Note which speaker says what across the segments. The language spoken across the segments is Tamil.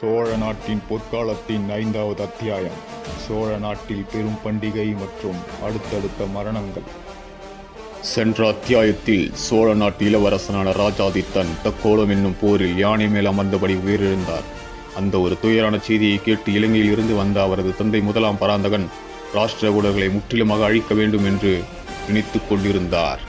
Speaker 1: சோழ நாட்டின் பொற்காலத்தின் ஐந்தாவது அத்தியாயம். சோழ நாட்டில் பெரும் பண்டிகை மற்றும் அடுத்தடுத்த மரணங்கள். சென்ற அத்தியாயத்தில் சோழ நாட்டு இளவரசனான ராஜாதித்தன் தக்கோலம் என்னும் போரில் யானை மேல் அமர்ந்தபடி உயிரிழந்தார். அந்த ஒரு துயரான செய்தியை கேட்டு இலங்கையில் இருந்து வந்த அவரது தந்தை முதலாம் பராந்தகன் ராஷ்டிரகுடர்களை முற்றிலுமாக அழிக்க வேண்டும் என்று நினைத்துக் கொண்டிருந்தார்.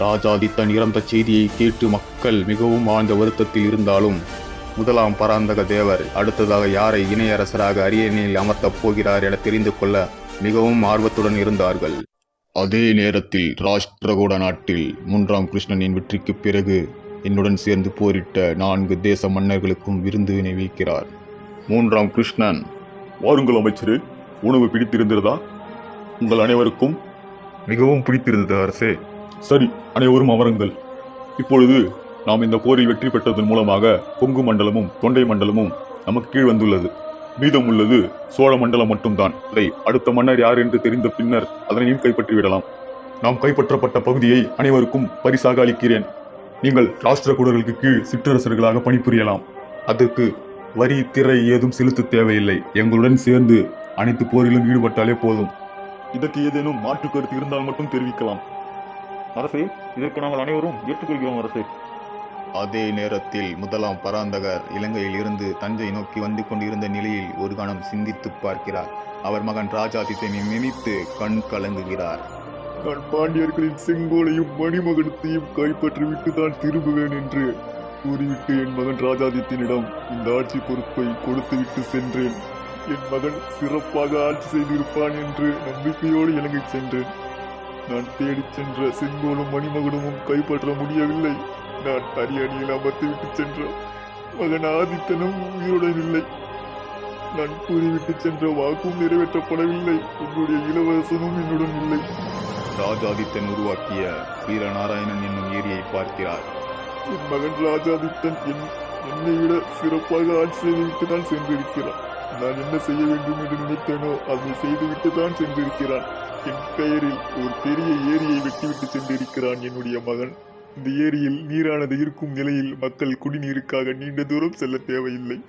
Speaker 1: ராஜாதித்தன் இறந்த செய்தியை கேட்டு மக்கள் மிகவும் ஆழ்ந்த வருத்தத்தில் இருந்தாலும் முதலாம் பராந்தக தேவர் அடுத்ததாக யாரை இணையரசராக அரியணையில் அமர்த்தப் போகிறார் என தெரிந்து கொள்ள மிகவும் ஆர்வத்துடன் இருந்தார்கள். அதே நேரத்தில் ராஷ்டிரகூட நாட்டில் மூன்றாம் கிருஷ்ணனின் வெற்றிக்கு பிறகு என்னுடன் சேர்ந்து போரிட்ட நான்கு தேச மன்னர்களுக்கும் விருந்து வைக்கிறார் மூன்றாம் கிருஷ்ணன் வாருங்கள் அமைச்சரே உணவு பிடித்திருந்ததா? உங்கள் அனைவருக்கும்? மிகவும் பிடித்திருந்தது அரசே. சரி அனைவரும் அமருங்கள். இப்பொழுது நாம் இந்த போரில் வெற்றி பெற்றதன் மூலமாக கொங்கு மண்டலமும் தொண்டை மண்டலமும் நமக்கு கீழ் வந்துள்ளது. மீதம் உள்ளது சோழ மண்டலம் மட்டும்தான். அதை அடுத்த மன்னர் யார் என்று தெரிந்த பின்னர் அதனையும் கைப்பற்றி விடலாம். நாம் கைப்பற்றப்பட்ட பகுதியை அனைவருக்கும் பரிசாக அளிக்கிறேன். நீங்கள் ராஷ்டிரகூடர்களுக்கு கீழ் சிற்றரசர்களாக பணிபுரியலாம். அதற்கு வரி திரை ஏதும் செலுத்த தேவையில்லை. எங்களுடன் சேர்ந்து அனைத்து போரிலும் ஈடுபட்டாலே போதும். இதற்கு ஏதேனும் மாற்று கருத்து இருந்தால் மட்டும் தெரிவிக்கலாம். அரசே இதற்கு நாங்கள் அனைவரும் ஏற்றுக்கொள்கிறோம் அரசே. அதே நேரத்தில் முதலாம் பராந்தகர் இலங்கையில் இருந்து தஞ்சை நோக்கி வந்து கொண்டிருந்த நிலையில் ஒரு கணம் சிந்தித்து பார்க்கிறார். அவர் மகன் ராஜாதித்தனை நினைத்து கண் கலங்குகிறார்.
Speaker 2: நான் பாண்டியர்களின் செங்கோலையும் மணிமகனத்தையும் கைப்பற்றிவிட்டு தான் திரும்புவேன் என்று கூறிவிட்டு என் மகன் ராஜாதித்தனிடம் இந்த ஆட்சி பொறுப்பை கொடுத்துவிட்டு சென்றேன். என் மகன் சிறப்பாக ஆட்சி செய்திருப்பான் என்று நம்பிக்கையோடு இலங்கை சென்றேன். நான் தேடிச் சென்ற செங்கோலும் மணிமகனமும் கைப்பற்ற முடியவில்லை. நான் அரியணையில் அமர்த்திவிட்டு சென்ற மகன் ஆதித்தனும் உயிருடன் இல்லை. நான் கூறிவிட்டு சென்ற வாக்கும் நிறைவேற்றப்படவில்லை. என்னுடைய இளவரசனும் என்னுடன் இல்லை.
Speaker 1: ராஜாதித்தன் உருவாக்கிய வீரநாராயணன் என்னும் ஏரியை பார்க்கிறார்.
Speaker 2: என் மகன் ராஜாதித்தன் என் என்னை விட சிறப்பாக ஆட்சி செய்துவிட்டு தான் சென்றிருக்கிறான். நான் என்ன செய்ய வேண்டும் என்று நினைத்தேனோ அதை செய்துவிட்டு தான் சென்றிருக்கிறான். என் பெயரில் ஒரு பெரிய ஏரியை வெட்டிவிட்டு சென்றிருக்கிறான் என்னுடைய மகன். இந்த ஏரியில் நீரானது இருக்கும் நிலையில் மக்கள் குடிநீருக்காக நீண்ட தூரம் செல்ல தேவையில்லை.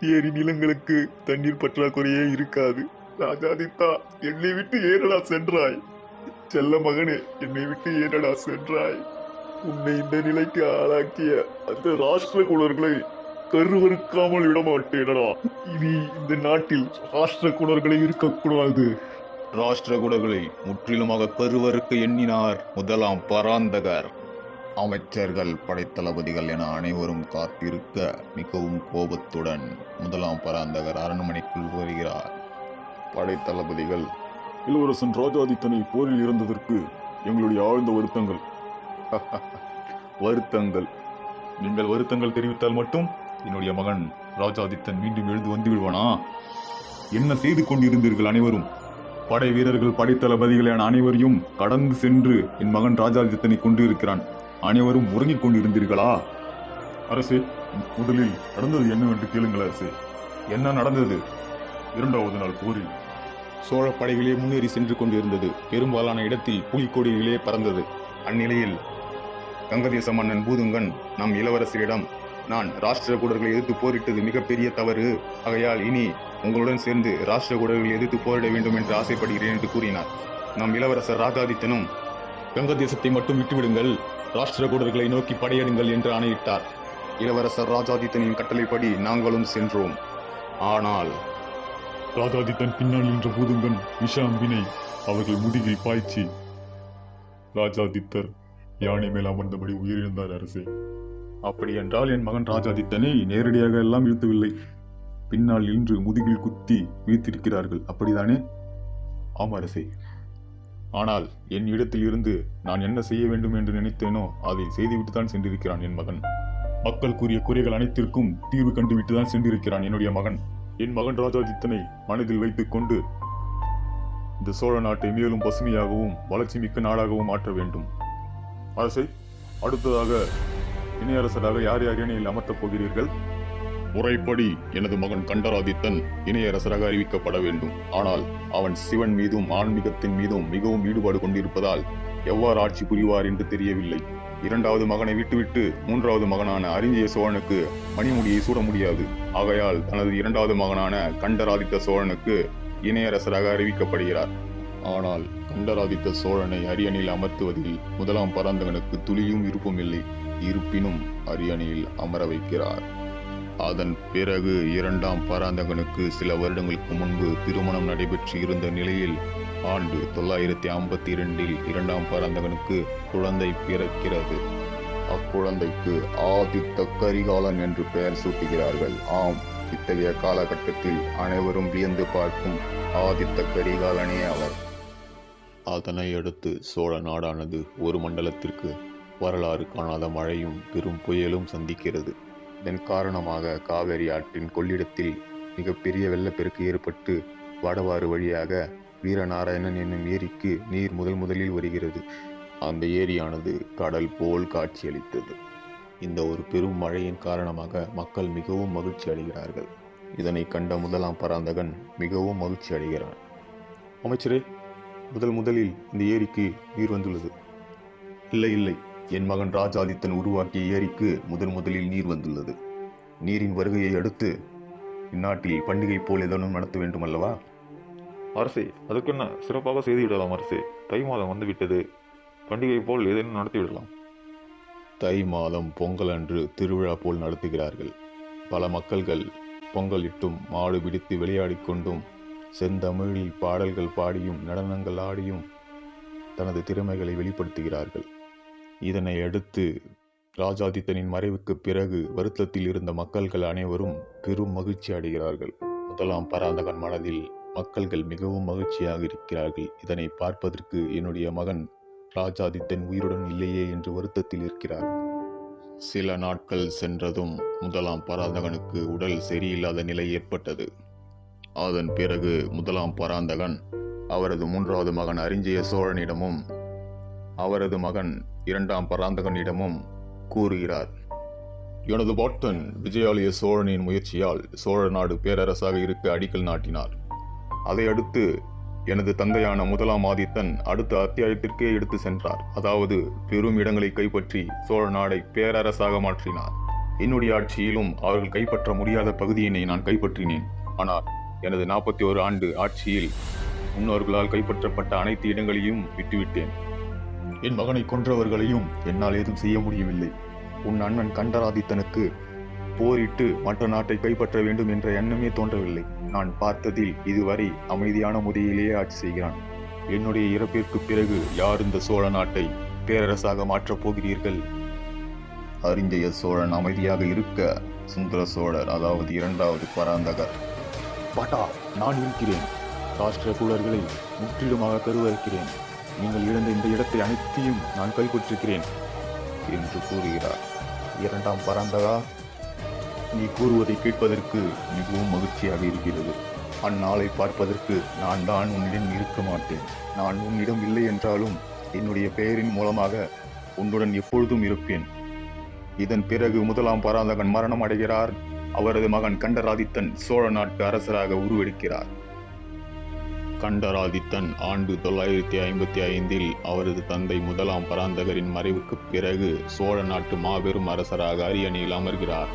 Speaker 2: ஏரி நிலங்களுக்கு தண்ணீர் பற்றாக்குறையே இருக்காது. ராஜாதித்தா என்னை விட்டு ஏறடா சென்றாய். செல்ல மகனே என்னை விட்டு ஏறடா சென்றாய். உன்னை இந்த நிலைக்கு ஆளாக்கிய அந்த ராஷ்டிர குலர்களை கருவறுக்காமல் விடமாட்டேனடா. இனி இந்த நாட்டில் ராஷ்டிர குலர்களை இருக்கக்கூடாது.
Speaker 1: ராஷ்டிரகுடர்களை முற்றிலுமாக கருவறுக்க எண்ணினார் முதலாம் பராந்தகர். அமைச்சர்கள் படைத்தளபதிகள் என அனைவரும் காத்திருக்க மிகவும் கோபத்துடன் முதலாம் பராந்தகர் அரண்மனைக்குள் வருகிறார். படைத்தளபதிகள்
Speaker 2: இளவரசன் ராஜாதித்தனை போரில் இருந்ததற்கு எங்களுடைய ஆழ்ந்த வருத்தங்கள்.
Speaker 1: வருத்தங்கள். நீங்கள் வருத்தங்கள் தெரிவித்தால் மட்டும் என்னுடைய மகன் ராஜாதித்தன் மீண்டும் எழுந்து வந்து விடுவானா? என்ன செய்து கொண்டிருந்தீர்கள் அனைவரும்? படை வீரர்கள் படைத்தளபதிகள் என அனைவரையும் கடந்து சென்று என் மகன் ராஜாதித்தனை கொண்டிருக்கிறான். அனைவரும் உறங்கிக் கொண்டிருந்தீர்களா?
Speaker 2: அரசே முதலில் நடந்தது என்னவென்று கேளுங்கள் அரசே.
Speaker 1: என்ன நடந்தது?
Speaker 2: இரண்டாவது நாள் போரில்
Speaker 1: சோழ படைகளே முன்னேறி சென்று கொண்டிருந்தது. பெரும்பாலான இடத்தில் புலிக்கொடிகளே பறந்தது. அந்நிலையில் கங்கதேச மன்னன் பூதுங்கன் நம் இளவரசரிடம் நான் ராஷ்டிரகூடர்களை எதிர்த்து போரிட்டது மிகப்பெரிய தவறு. ஆகையால் இனி உங்களுடன் சேர்ந்து ராஷ்டிரகூடர்களை எதிர்த்து போரிட வேண்டும் என்று ஆசைப்படுகிறேன் என்று கூறினார். நம் இளவரசர் ராஜாதித்தனும் கங்கதேசத்தை மட்டும் விட்டுவிடுங்கள். ராஷ்டிரகூடர்களை நோக்கி படையெடுங்கள் என்று ஆணையிட்டார். இளவரசர் ராஜாதித்தனின் கட்டளைப்படி நாங்களும் சென்றோம். ஆனால்
Speaker 2: ராஜாதித்தன் பின்னால் நின்ற பூதுங்கன் விஷாம்பினை அவர்கள் முதுகில் பாய்ச்சி ராஜாதித்தர் யானை மேல் அமர்ந்தபடி உயிரிழந்தார் அரசே.
Speaker 1: அப்படி என்றால் என் மகன் ராஜாதித்தனை நேரடியாக எல்லாம் வீழ்த்தவில்லை பின்னால் இன்று முதுகில் குத்தி வீழ்த்திருக்கிறார்கள். அப்படிதானே? ஆமரசே ஆனால் என் இடத்தில் இருந்து நான் என்ன செய்ய வேண்டும் என்று நினைத்தேனோ அதை செய்துவிட்டு தான் சென்றிருக்கிறான் என் மகன். மக்கள் கூறிய குறைகள் அனைத்திற்கும் தீர்வு கண்டுவிட்டு தான் சென்றிருக்கிறான் என்னுடைய மகன். என் மகன் ராஜாதித்தனை மனதில் வைத்துக் கொண்டு இந்த சோழ நாட்டை மேலும் பசுமையாகவும் வளர்ச்சி மிக்க நாடாகவும் மாற்ற வேண்டும். அரசை அடுத்ததாக இணையரசராக யார் யார் இணையில் அமர்த்தப் போகிறீர்கள்? முறைப்படி எனது மகன் கண்டராதித்தன் இணையரசராக அறிவிக்கப்பட வேண்டும். ஆனால் அவன் சிவன் மீதும் ஆன்மீகத்தின் மீதும் மிகவும் ஈடுபாடு கொண்டிருப்பதால் எவ்வாறு ஆட்சி புரிவார் என்று தெரியவில்லை. இரண்டாவது மகனை விட்டுவிட்டு மூன்றாவது மகனான அறிஞ்சிய சோழனுக்கு மணிமுடியை சூட முடியாது. ஆகையால் தனது இரண்டாவது மகனான கண்டராதித்த சோழனுக்கு இணையரசராக அறிவிக்கப்படுகிறார். ஆனால் குண்டராதித்த சோழனை அரியணையில் அமர்த்துவதில் முதலாம் பராந்தகனுக்கு துளியும் விருப்பமில்லை இருப்பினும் அரியணையில் அமர வைக்கிறார். அதன் பிறகு இரண்டாம் பராந்தகனுக்கு சில வருடங்களுக்கு முன்பு திருமணம் நடைபெற்று இருந்த நிலையில் ஆண்டு தொள்ளாயிரத்தி ஐம்பத்தி இரண்டில் இரண்டாம் பராந்தகனுக்கு குழந்தை பிறக்கிறது. அக்குழந்தைக்கு ஆதித்த கரிகாலன் என்று பெயர் சூட்டுகிறார்கள். ஆம் இத்தகைய காலகட்டத்தில் அனைவரும் வியந்து பார்க்கும் ஆதித்த கரிகாலனே அவர். அதனை அடுத்து சோழ நாடானது ஒரு மண்டலத்திற்கு வரலாறு காணாத மழையும் பெரும் புயலும் சந்திக்கிறது. இதன் காரணமாக காவேரி ஆற்றின் கொள்ளிடத்தில் மிகப்பெரிய வெள்ளப்பெருக்கு ஏற்பட்டு வடவாறு வழியாக வீரநாராயணன் என்னும் ஏரிக்கு நீர் முதல் முதலில் வருகிறது. அந்த ஏரியானது கடல் போல் காட்சியளித்தது. இந்த ஒரு பெரும் மழையின் காரணமாக மக்கள் மிகவும் மகிழ்ச்சி அடைகிறார்கள். இதனை கண்ட முதலாம் பராந்தகன் மிகவும் மகிழ்ச்சி அடைகிறான். அமைச்சரே முதல் முதலில் இந்த ஏரிக்கு நீர் வந்துள்ளது. இல்லை இல்லை. என் மகன் ராஜாதித்தன் உருவாக்கிய ஏரிக்கு முதன் முதலில் நீர் வந்துள்ளது. நீரின் வருகையை அடுத்து இந்நாட்டில் பண்டிகை போல் ஏதேனும் நடத்த வேண்டும் அல்லவா
Speaker 3: அரசே அதுக்கென்ன சிறப்பாக செய்து விடலாம் அரசே. தை மாதம் வந்து விட்டது பண்டிகை போல் ஏதேனும் நடத்தி விடலாம்
Speaker 1: தை மாதம் பொங்கல் அன்று திருவிழா போல் நடத்துகிறார்கள். பல மக்கள்கள் பொங்கலிட்டும் மாடு பிடித்து விளையாடிக் கொண்டும் செந்தமிழில் பாடல்கள் பாடியும் நடனங்கள் ஆடியும் தனது திறமைகளை வெளிப்படுத்துகிறார்கள். இதனை அடுத்து ராஜாதித்தனின் மறைவுக்கு பிறகு வருத்தத்தில் இருந்த மக்கள்கள் அனைவரும் பெரும் மகிழ்ச்சி அடைகிறார்கள். முதலாம் பராந்தகன் மனதில் மக்கள்கள் மிகவும் மகிழ்ச்சியாக இருக்கிறார்கள். இதனை பார்ப்பதற்கு என்னுடைய மகன் ராஜாதித்தன் உயிருடன் இல்லையே என்று வருத்தத்தில் இருக்கிறார். சில நாட்கள் சென்றதும் முதலாம் பராந்தகனுக்கு உடல் சரியில்லாத நிலை ஏற்பட்டது. அதன் பிறகு முதலாம் பராந்தகன் அவரது மூன்றாவது மகன் அரிஞ்சய சோழனிடமும் அவரது மகன் இரண்டாம் பராந்தகனிடமும் கூறுகிறார். எனது பாட்டன் விஜயாலய சோழனின் முயற்சியால் சோழ நாடு பேரரசாக இருக்க அடிக்கல் நாட்டினார். அதையடுத்து எனது தந்தையான முதலாம் ஆதித்தன் அடுத்த அத்தியாயத்திற்கே எடுத்து சென்றார். அதாவது பெரும் இடங்களை கைப்பற்றி சோழ நாடை பேரரசாக மாற்றினார். என்னுடைய ஆட்சியிலும் அவர்கள் கைப்பற்ற முடியாத பகுதியினை நான் கைப்பற்றினேன். ஆனால் எனது நாற்பத்தி ஒரு ஆண்டு ஆட்சியில் முன்னோர்களால் கைப்பற்றப்பட்ட அனைத்து இடங்களையும் விட்டுவிட்டேன். என் மகனை கொன்றவர்களையும் என்னால் ஏதும் செய்ய முடியவில்லை. உன் அண்ணன் கண்டராதித்தனுக்கு போரிட்டு மற்ற நாட்டை கைப்பற்ற வேண்டும் என்ற எண்ணமே தோன்றவில்லை. நான் பார்த்ததில் இதுவரை அமைதியான முறையிலேயே ஆட்சி செய்கிறான். என்னுடைய இறப்பிற்கு பிறகு யார் இந்த சோழ நாட்டை பேரரசாக மாற்றப் போகிறீர்கள்? அறிஞ்சய சோழன் அமைதியாக இருக்க சுந்தர சோழர் அதாவது இரண்டாவது பராந்தகர். பாட்டா நான் இருக்கிறேன். ராஷ்டிரகுலர்களை முற்றிலுமாக கருவறுக்கிறேன் நீங்கள் இழந்த இந்த இடத்தை அனைத்தையும் நான் கைப்பற்றிருக்கிறேன் என்று கூறுகிறார். இரண்டாம் பராந்தகா நீ கூறுவதை கேட்பதற்கு மிகவும் மகிழ்ச்சியாக இருக்கிறது. அந்நாளை பார்ப்பதற்கு நான் தான் உன்னிடம் இருக்க மாட்டேன். நான் உன்னிடம் இல்லை என்றாலும் என்னுடைய பெயரின் மூலமாக உன்னுடன் எப்பொழுதும் இருப்பேன். இதன் பிறகு முதலாம் பராந்தகன் மரணம் அடைகிறார். அவரது மகன் கண்டராதித்தன் சோழ நாட்டு அரசராக உருவெடுக்கிறார். கண்டராதித்தன் ஆண்டு தொள்ளாயிரத்தி ஐம்பத்தி ஐந்தில் அவரது தந்தை முதலாம் பராந்தகரின் மறைவுக்கு பிறகு சோழ நாட்டு மாபெரும் அரசராக அரியணையில் அமர்கிறார்.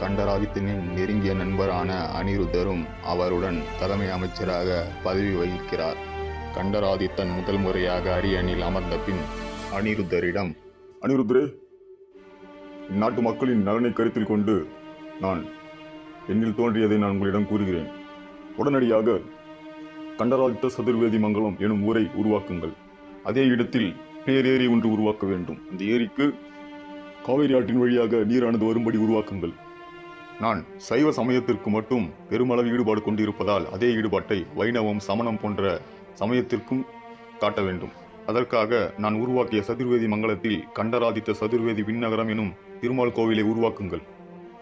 Speaker 1: கண்டராதித்தனின் நெருங்கிய நண்பரான அனிருத்தரும் அவருடன் தலைமை அமைச்சராக பதவி வகிக்கிறார். கண்டராதித்தன் முதல் முறையாக அரியணையில் அமர்ந்த பின் அனிருத்தரிடம் அனிருத்தரே நாட்டு மக்களின் நலனை கருத்தில் கொண்டு நான் என்னில் தோன்றியதை நான் உங்களிடம் கூறுகிறேன். உடனடியாக கண்டராதித்த சதுர்வேதி மங்கலம் எனும் ஊரை உருவாக்குங்கள். அதே இடத்தில் பேரேரி ஒன்று உருவாக்க வேண்டும். அந்த ஏரிக்கு காவிரி ஆற்றின் வழியாக நீரானது வரும்படி உருவாக்குங்கள். நான் சைவ சமயத்திற்கு மட்டும் பெருமளவு ஈடுபாடு கொண்டிருப்பதால் அதே ஈடுபாட்டை வைணவம் சமணம் போன்ற சமயத்திற்கும் காட்ட வேண்டும். அதற்காக நான் உருவாக்கிய சதுர்வேதி மங்கலத்தில் கண்டராதித்த சதுர்வேதி விண்ணகரம் எனும் திருமால் கோவிலை உருவாக்குங்கள்.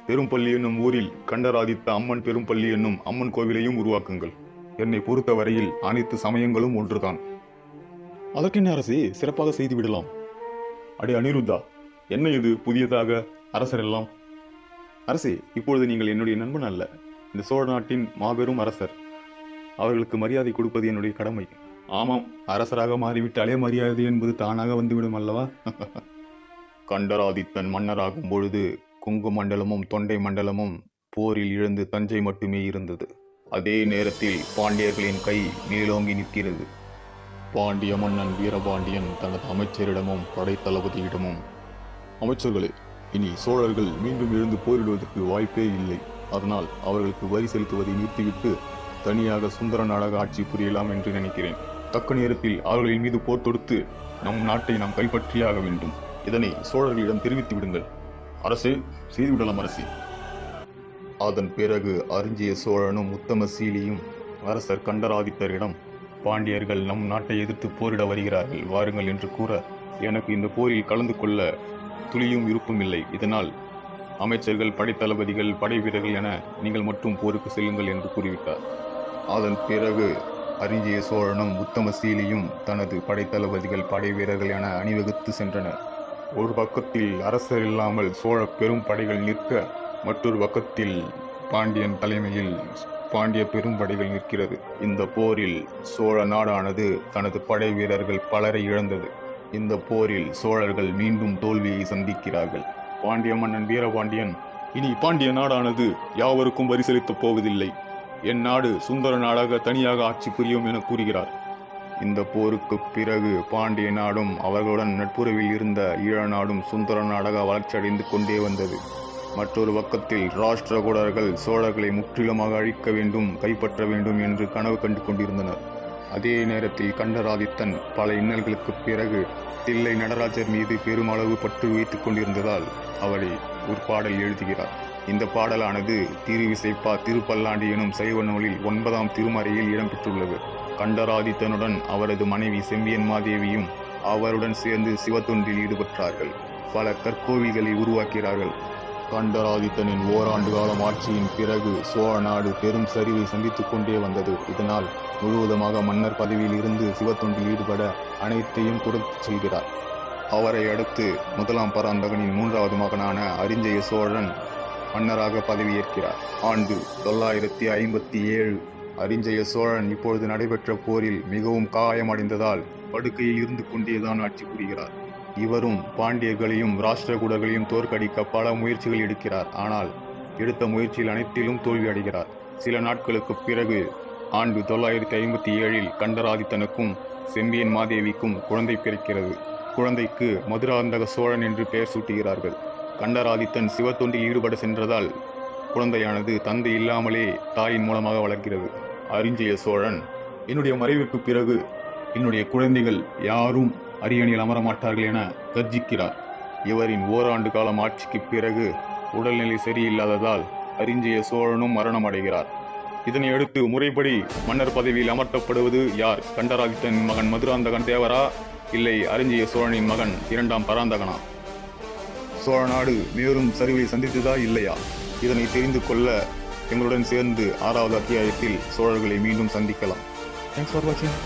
Speaker 1: பெரும்பள்ளி என்னும் ஊரில் கண்டராதித்த அம்மன் பெரும்பள்ளி என்னும் அம்மன் கோவிலையும் உருவாக்குங்கள். என்னை பொறுத்தவரையில் அனைத்து சமயங்களும் ஒன்றுதான். அதற்கென்ன அரசே சிறப்பாக செய்து விடலாம். அடே அனிருத்தா என்ன இது புதியதாக அரசர் எல்லாம் அரசே இப்பொழுது நீங்கள் என்னுடைய நண்பன் அல்ல. இந்த சோழ நாட்டின் மாபெரும் அரசர். அவர்களுக்கு மரியாதை கொடுப்பது என்னுடைய கடமை. ஆமாம் அரசராக மாறிவிட்டாலே மரியாதை என்பது தானாக வந்துவிடும் அல்லவா? கண்டராதித்தன் மன்னராகும் பொழுது கொங்கு மண்டலமும் தொண்டை மண்டலமும் போரில் இழந்து தஞ்சை மட்டுமே இருந்தது. அதே நேரத்தில் பாண்டியர்களின் கை மேலோங்கி நிற்கிறது. பாண்டிய மன்னன் வீரபாண்டியன் தனது அமைச்சரிடமும் படைத்தளபதியிடமும் அமைச்சர்களே இனி சோழர்கள் மீண்டும் எழுந்து போரிடுவதற்கு வாய்ப்பே இல்லை. அதனால் அவர்களுக்கு வரி செலுத்துவதை நிறுத்திவிட்டு தனியாக சுந்தர நாடக ஆட்சி புரியலாம் என்று நினைக்கிறேன். தக்க நேரத்தில் அவர்களின் மீது போர் தொடுத்து நம் நாட்டை நாம் கைப்பற்றியாக வேண்டும். இதனை சோழர்களிடம் தெரிவித்து விடுங்கள். அரசே செய்துவிடலாம் அரசி. அதன் பிறகு அரிஞ்சிய சோழனும் உத்தமசீலியும் அரசர் கண்டராதித்தரிடம் பாண்டியர்கள் நம் நாட்டை எதிர்த்து போரிட வருகிறார்கள் வாருங்கள் என்று கூற எனக்கு இந்த போரில் கலந்து கொள்ள துளியும் விருப்பம் இல்லை. இதனால் அமைச்சர்கள் படைத்தளபதிகள் படை வீரர்கள் என நீங்கள் மட்டும் போருக்கு செல்லுங்கள் என்று கூறிவிட்டார். அதன் பிறகு அரிஞ்சிய சோழனும் உத்தமசீலியும் தனது படைத்தளபதிகள் படை வீரர்கள் என அணிவகுத்து சென்றனர். ஒரு பக்கத்தில் அரசர் இல்லாமல் சோழ பெரும் படைகள் நிற்க மற்றொரு பக்கத்தில் பாண்டியன் தலைமையில் பாண்டிய பெரும் படைகள் நிற்கிறது. இந்த போரில் சோழ நாடானது தனது படை வீரர்கள் பலரை இழந்தது. இந்த போரில் சோழர்கள் மீண்டும் தோல்வியை சந்திக்கிறார்கள். பாண்டிய மன்னன் வீரபாண்டியன் இனி பாண்டிய நாடானது யாவருக்கும் வரி செலுத்தப் போவதில்லை. என் நாடு சுந்தர நாடாக தனியாக ஆட்சி புரியும் என கூறுகிறார். இந்த போருக்கு பிறகு பாண்டிய நாடும் அவர்களுடன் நட்புறவில் இருந்த ஈழ நாடும் சுந்தர நாடாக வளர்ச்சியடைந்து கொண்டே வந்தது. மற்றொரு பக்கத்தில் ராஷ்டிரகூடர்கள் சோழர்களை முற்றிலுமாக அழிக்க வேண்டும் கைப்பற்ற வேண்டும் என்று கனவு கண்டு கொண்டிருந்தனர். அதே நேரத்தில் கண்டராதித்தன் பல இன்னல்களுக்கு பிறகு தில்லை நடராஜர் மீது பெருமளவு பற்று வைத்துக் கொண்டிருந்ததால் அவரை ஒரு பாடல் எழுதுகிறார். இந்த பாடலானது திருவிசைப்பா திருப்பல்லாண்டு எனும் சைவ நூலில் ஒன்பதாம் திருமறையில் இடம்பெற்றுள்ளது கண்டராதித்தனுடன் அவரது மனைவி செம்பியன் மாதேவியும் அவருடன் சேர்ந்து சிவத்தொன்றில் ஈடுபட்டார்கள். பல கற்கோவில்களை உருவாக்கிறார்கள் கண்டராதித்தனின் ஓராண்டு காலம் ஆட்சியின் பிறகு சோழ நாடு பெரும் சரிவை சந்தித்துக் கொண்டே வந்தது. இதனால் முழுவதுமாக மன்னர் பதவியில் இருந்து சிவத்தொண்டில் ஈடுபட அனைத்தையும் கொடுத்து செல்கிறார் அவரை அடுத்து முதலாம் பராந்தகனின் மூன்றாவது மகனான அரிஞ்சய சோழன் மன்னராக பதவியேற்கிறார். ஆண்டு தொள்ளாயிரத்தி ஐம்பத்தி ஏழு அரிஞ்சய சோழன் இப்பொழுது நடைபெற்ற போரில் மிகவும் காயமடைந்ததால் படுக்கையில் இருந்து கொண்டேதான் ஆட்சி புரிகிறார். இவரும் பாண்டியர்களையும் ராஷ்டிரகூடர்களையும் தோற்கடிக்க பல முயற்சிகள் எடுக்கிறார். ஆனால் எடுத்த முயற்சியில் அனைத்திலும் தோல்வி அடைகிறார். சில நாட்களுக்கு பிறகு ஆண்டு தொள்ளாயிரத்தி ஐம்பத்தி ஏழில் கண்டராதித்தனுக்கும் செம்பியன் மாதேவிக்கும் குழந்தை பிறக்கிறது. குழந்தைக்கு மதுராந்தக சோழன் என்று பெயர் சூட்டுகிறார்கள். கண்டராதித்தன் சிவத்தொண்டில் ஈடுபட சென்றதால் குழந்தையானது தந்தை இல்லாமலே தாயின் மூலமாக வளர்கிறது. அரிஞ்சய சோழன் என்னுடைய மறைவுக்கு பிறகு என்னுடைய குழந்தைகள் யாரும் அரியணையில் அமரமாட்டார்கள் என கர்ஜிக்கிறார். இவரின் ஓராண்டு காலம் ஆட்சிக்கு பிறகு உடல்நிலை சரியில்லாததால் அரிஞ்சய சோழனும் மரணம் அடைகிறார் இதனை அடுத்து முறைப்படி மன்னர் பதவியில் அமர்த்தப்படுவது யார்? கண்டராதித்தனின் மகன் மதுராந்தகன் தேவரா? இல்லை அறிஞ்சிய சோழனின் மகன் இரண்டாம் பராந்தகனா? சோழ நாடு மேலும் சரிவை சந்தித்ததா இல்லையா? இதனை தெரிந்து கொள்ள எங்களுடன் சேர்ந்து ஆறாவது அத்தியாயத்தில் சோழர்களை மீண்டும் சந்திக்கலாம். தேங்க்ஸ் ஃபார் வாட்சிங்